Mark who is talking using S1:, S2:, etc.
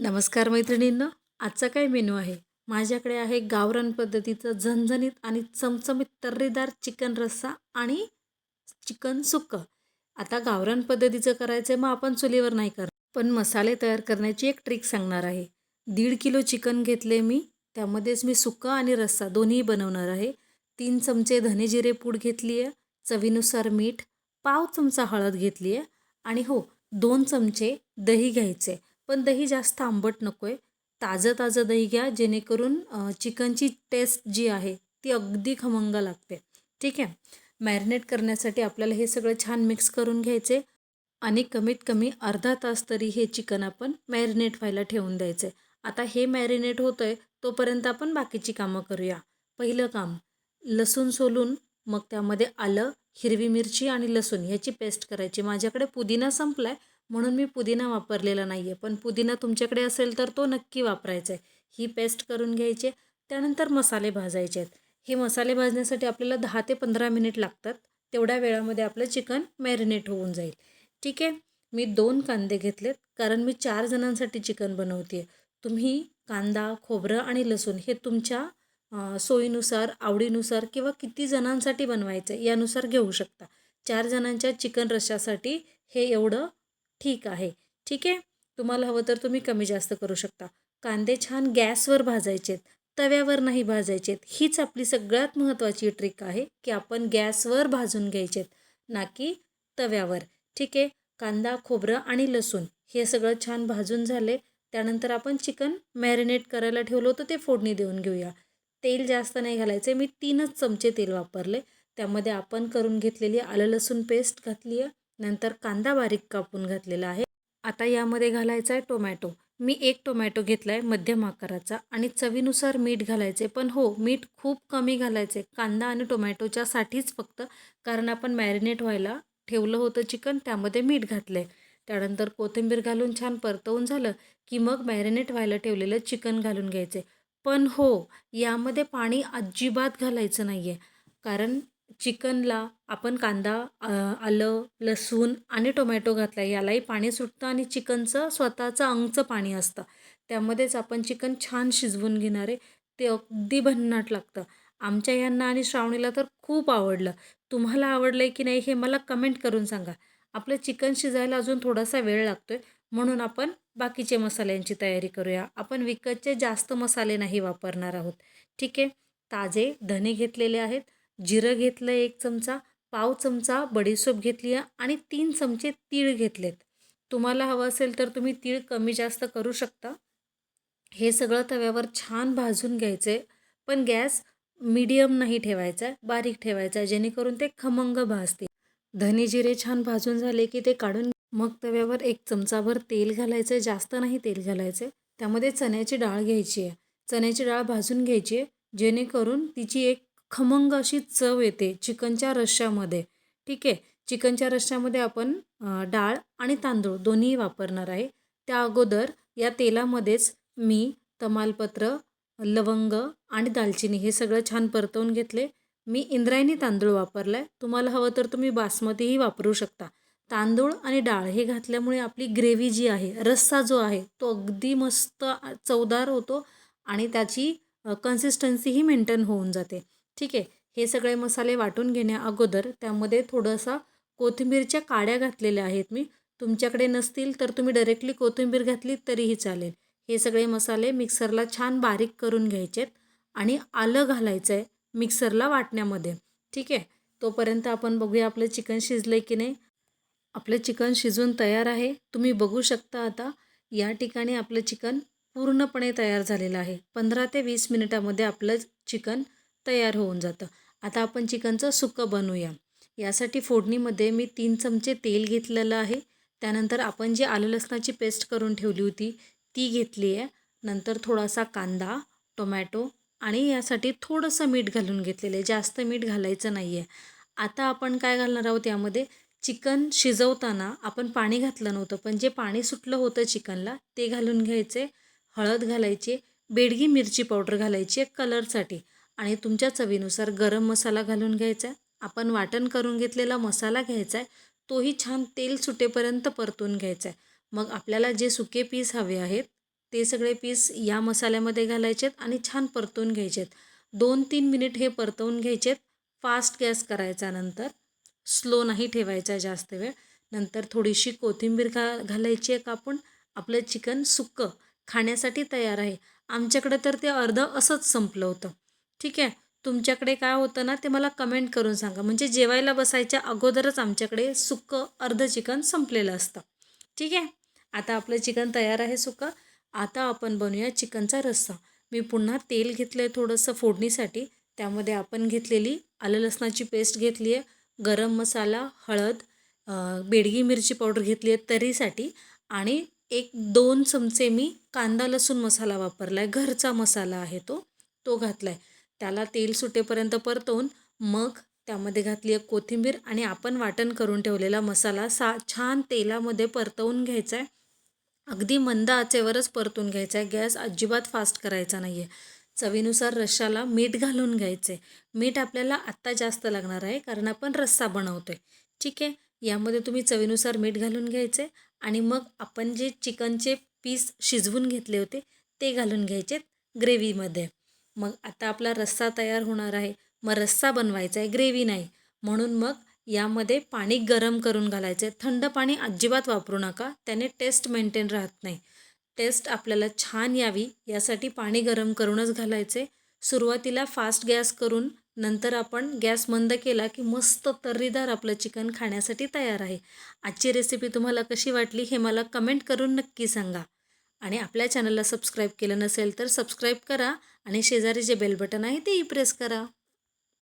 S1: नमस्कार मैत्रिणींनो आजचा काय मेनू आहे? माझ्याकडे आहे गावरान पद्धतीचं झणझणीत आणि चमचमीत तर्रीदार चिकन रस्सा आणि चिकन सुक्कं. आता गावरान पद्धतीचं करायचं आहे मग आपण चुलीवर नाही कर पण मसाले तयार करण्याची एक ट्रिक सांगणार आहे. दीड किलो चिकन घेतले मी त्यामध्येच मी सुक्का आणि रस्सा दोन्ही बनवणार आहे. तीन चमचे धने जिरे पूड घेतली आहे चवीनुसार मीठ पाव चमचा हळद घेतली आहे आणि हो दोन चमचे दही घ्यायचे पण दही जास्त आंबट नको आहे ताजं ताजं दही घ्या जेणेकरून चिकनची टेस्ट जी आहे ती अगदी खमंग लागते. ठीक आहे? मॅरिनेट करण्यासाठी आपल्याला हे सगळं छान मिक्स करून घ्यायचे. आणि कमीत कमी अर्धा तास तरी हे चिकन आपण मॅरिनेट व्हायला ठेवून द्यायचं. आहे आता हे मॅरिनेट होतं आहे तोपर्यंत आपण बाकीची कामं करूया. पहिलं काम लसूण सोलून मग त्यामध्ये आलं हिरवी मिरची आणि लसूण ह्याची पेस्ट करायची. माझ्याकडे पुदिना संपला आहे म्हणून मी पुदिना वापरलेला नाही आहे पण पुदिना तुमच्याकडे असेल तर तो नक्की वापरायचा आहे. ही पेस्ट करून घ्यायची. त्यानंतर मसाले भाजायचे आहेत. हे मसाले भाजण्यासाठी आपल्याला दहा ते पंधरा मिनिट लागतात. तेवढ्या वेळामध्ये आपलं चिकन मॅरिनेट होऊन जाईल. ठीक आहे? मी दोन कांदे घेतलेत. कारण मी चार जणांसाठी चिकन बनवते तुम्ही कांदा खोबरं आणि लसूण हे तुमच्या सोयीनुसार आवडीनुसार किंवा किती जणांसाठी बनवायचं यानुसार घेऊ शकता. चार जणांच्या चिकन रशासाठी हे एवढं ठीक आहे. ठीक आहे? तुम्हाला हवं तर तुम्ही कमी जास्त करू शकता. कांदे छान गॅसवर भाजायचेत तव्यावर नाही भाजायचेत. हीच आपली सगळ्यात महत्त्वाची ट्रिक आहे की आपण गॅसवर भाजून घ्यायचेत ना की तव्यावर. ठीक आहे? कांदा खोबरं आणि लसूण हे सगळं छान भाजून झाले. त्यानंतर आपण चिकन मॅरिनेट करायला ठेवलं होतं ते फोडणी देऊन घेऊया. तेल जास्त नाही घालायचे मी तीनच चमचे तेल वापरले. त्यामध्ये आपण करून घेतलेली आलं लसूण पेस्ट घातली आहे नंतर कांदा बारीक कापून घातलेला आहे. आता यामध्ये घालायचा आहे टोमॅटो. मी एक टोमॅटो घेतला आहे मध्यम आकाराचा आणि चवीनुसार मीठ घालायचे. पण हो मीठ खूप कमी घालायचे. कांदा आणि टोमॅटोच्यासाठीच फक्त कारण आपण मॅरिनेट व्हायला ठेवलं होतं चिकन त्यामध्ये मीठ घातलं आहे त्यानंतर कोथिंबीर घालून छान परतवून झालं की मग मॅरिनेट व्हायला ठेवलेलं चिकन घालून घ्यायचे. पण हो यामध्ये पाणी अजिबात घालायचं नाही आहे कारण चिकनला आपण कांदा आलं लसूण आणि टोमॅटो घातला यालाही पाणी सुटतं आणि चिकनचं स्वतःचं अंगचं पाणी असतं. त्यामध्येच आपण चिकन छान शिजवून घेणार आहे ते अगदी भन्नाट लागतं. आमच्या यांना आणि श्रावणीला तर खूप आवडलं. तुम्हाला आवडलं आहे की नाही हे मला कमेंट करून सांगा. आपलं चिकन शिजायला अजून थोडासा वेळ लागतो आहे म्हणून आपण बाकीचे मसाल्यांची तयारी करूया. आपण विकतचे जास्त मसाले नाही वापरणार आहोत. ठीक आहे? ताजे धने घेतलेले आहेत. जिरं घेतलं एक चमचा पाव चमचा बडीसोप घेतली आहे आणि तीन चमचे तीळ घेतलेत. तुम्हाला हवं असेल तर तुम्ही तीळ कमी जास्त करू शकता. हे सगळं तव्यावर छान भाजून घ्यायचं. आहे पण गॅस मीडियम नाही ठेवायचा आहे बारीक ठेवायचा आहे जेणेकरून ते खमंग भाजते धने जिरे छान भाजून झाले की ते काढून मग तव्यावर एक चमचाभर तेल घालायचं आहे जास्त नाही तेल घालायचं. आहे त्यामध्ये चण्याची डाळ घ्यायची आहे. चण्याची डाळ भाजून घ्यायची आहे जेणेकरून तिची एक खमंग अशी चव येते चिकनच्या रश्श्यामध्ये. ठीक आहे? चिकनच्या रश्श्यामध्ये आपण डाळ आणि तांदूळ दोन्ही वापरणार आहे. त्या अगोदर या तेलामध्येच मी तमालपत्र लवंग आणि दालचिनी हे सगळं छान परतवून घेतले. मी इंद्रायणी तांदूळ वापरला आहे तुम्हाला हवं तर तुम्ही बासमतीही वापरू शकता. तांदूळ आणि डाळ हे घातल्यामुळे आपली ग्रेव्ही जी आहे रस्सा जो आहे तो अगदी मस्त चवदार होतो आणि त्याची कन्सिस्टन्सीही मेंटेन होऊन जाते. ठीक आहे. हे सगळे मसाले वाटून घेण्या अगोदर त्यामध्ये थोडंसा कोथिंबीरच्या काड्या घातलेल्या आहेत मी. तुमच्याकडे नसतील तर तुम्ही डायरेक्टली कोथिंबीर घातली तरीही चालेल. हे सगळे मसाले मिक्सरला छान बारीक करून घ्यायचेत आणि आलं घालायचं आहे मिक्सरला वाटण्यामध्ये. ठीक आहे. तोपर्यंत आपण बघूया आपलं चिकन शिजलं आहे की नाही. आपलं चिकन शिजून तयार आहे. तुम्ही बघू शकता आता या ठिकाणी आपलं चिकन पूर्णपणे तयार झालेलं आहे. पंधरा ते वीस मिनिटामध्ये आपलं चिकन तयार होऊन जातं. आता आपण चिकनचं सुकं बनवूया. यासाठी फोडणीमध्ये मी तीन चमचे तेल घेतलेलं आहे. त्यानंतर आपण जी आलं लसणाची पेस्ट करून ठेवली होती ती घेतली आहे. नंतर थोडासा कांदा टोमॅटो आणि यासाठी थोडंसं मीठ घालून घेतलेलं आहे. जास्त मीठ घालायचं नाही आहे आता आपण काय घालणार आहोत यामध्ये? चिकन शिजवताना आपण पाणी घातलं नव्हतं पण जे पाणी सुटलं होतं चिकनला ते घालून घ्यायचे. हळद घालायची बेडगी मिरची पावडर घालायची आहे कलरसाठी. आणि तुमच्या चवीनुसार गरम मसाला घालून घ्यायचा आहे. आपण वाटण करून घेतलेला मसाला घ्यायचा आहे. तोही छान तेल सुटेपर्यंत परतून घ्यायचा आहे. मग आपल्याला जे सुके पीस हवे आहेत ते सगळे पीस या मसाल्यामध्ये घालायचेत आणि छान परतून घ्यायचेत दोन तीन मिनिट हे परतवून घ्यायचेत फास्ट गॅस करायचा नंतर. स्लो नाही ठेवायचा जास्त वेळ. नंतर थोडीशी कोथिंबीर घा घालायची आहे कापून. आपलं चिकन सुक्कं खाण्यासाठी तयार आहे. आमच्याकडे तर ते अर्धं असंच संपलं होतं. ठीक आहे. तुमच्याकडे काय होतं ना ते मला कमेंट करून सांगा. म्हणजे जेवायला बसायच्या अगोदरच आमच्याकडे सुकं अर्धं चिकन संपलेलं असतं. ठीक आहे? आता आपलं चिकन तयार आहे सुकं आता आपण बनवूया चिकनचा रस्सा. मी पुन्हा तेल घेतलं आहे थोडंसं फोडणीसाठी. त्यामध्ये आपण घेतलेली आलं लसणाची पेस्ट घेतली आहे. गरम मसाला हळद बेडगी मिरची पावडर घेतली आहे तरीसाठी. आणि एक दोन चमचे मी कांदा लसूण मसाला वापरला आहे घरचा मसाला आहे तो. तो घातला आहे त्याला तेल सुटेपर्यंत परतवून मग त्यामध्ये घातली आहे कोथिंबीर आणि आपण वाटण करून ठेवलेला मसाला. सा छान तेलामध्ये परतवून घ्यायचा आहे अगदी मंद आचेवरच परतून घ्यायचा आहे गॅस अजिबात फास्ट करायचा नाही आहे चवीनुसार रश्शाला मीठ घालून घ्यायचं आहे मीठ आपल्याला आत्ता जास्त लागणार आहे कारण आपण रस्सा बनवतो आहे ठीक आहे? यामध्ये तुम्ही चवीनुसार मीठ घालून घ्यायचे आणि मग आपण जे चिकनचे पीस शिजवून घेतले होते ते घालून घ्यायचे ग्रेव्हीमध्ये. मग आता आपला रस्सा तयार होणार आहे. मग रस्सा बनवायचा आहे ग्रेव्ही नाही. म्हणून मग यामध्ये पाणी गरम करून घालायचं आहे. थंड पाणी अजिबात वापरू नका त्याने टेस्ट मेंटेन राहत नाही. टेस्ट आपल्याला छान यावी यासाठी पाणी गरम करूनच घालायचे. सुरुवातीला फास्ट गॅस करून नंतर आपण गॅस मंद केला की मस्त तर्रीदार आपलं चिकन खाण्यासाठी तयार आहे. आजची रेसिपी तुम्हाला कशी वाटली हे मला कमेंट करून नक्की सांगा. आणि आपल्या चॅनलला सबस्क्राईब केलं नसेल तर सबस्क्राईब करा आणि शेजारी जे बेल बटन आहे तेही प्रेस करा.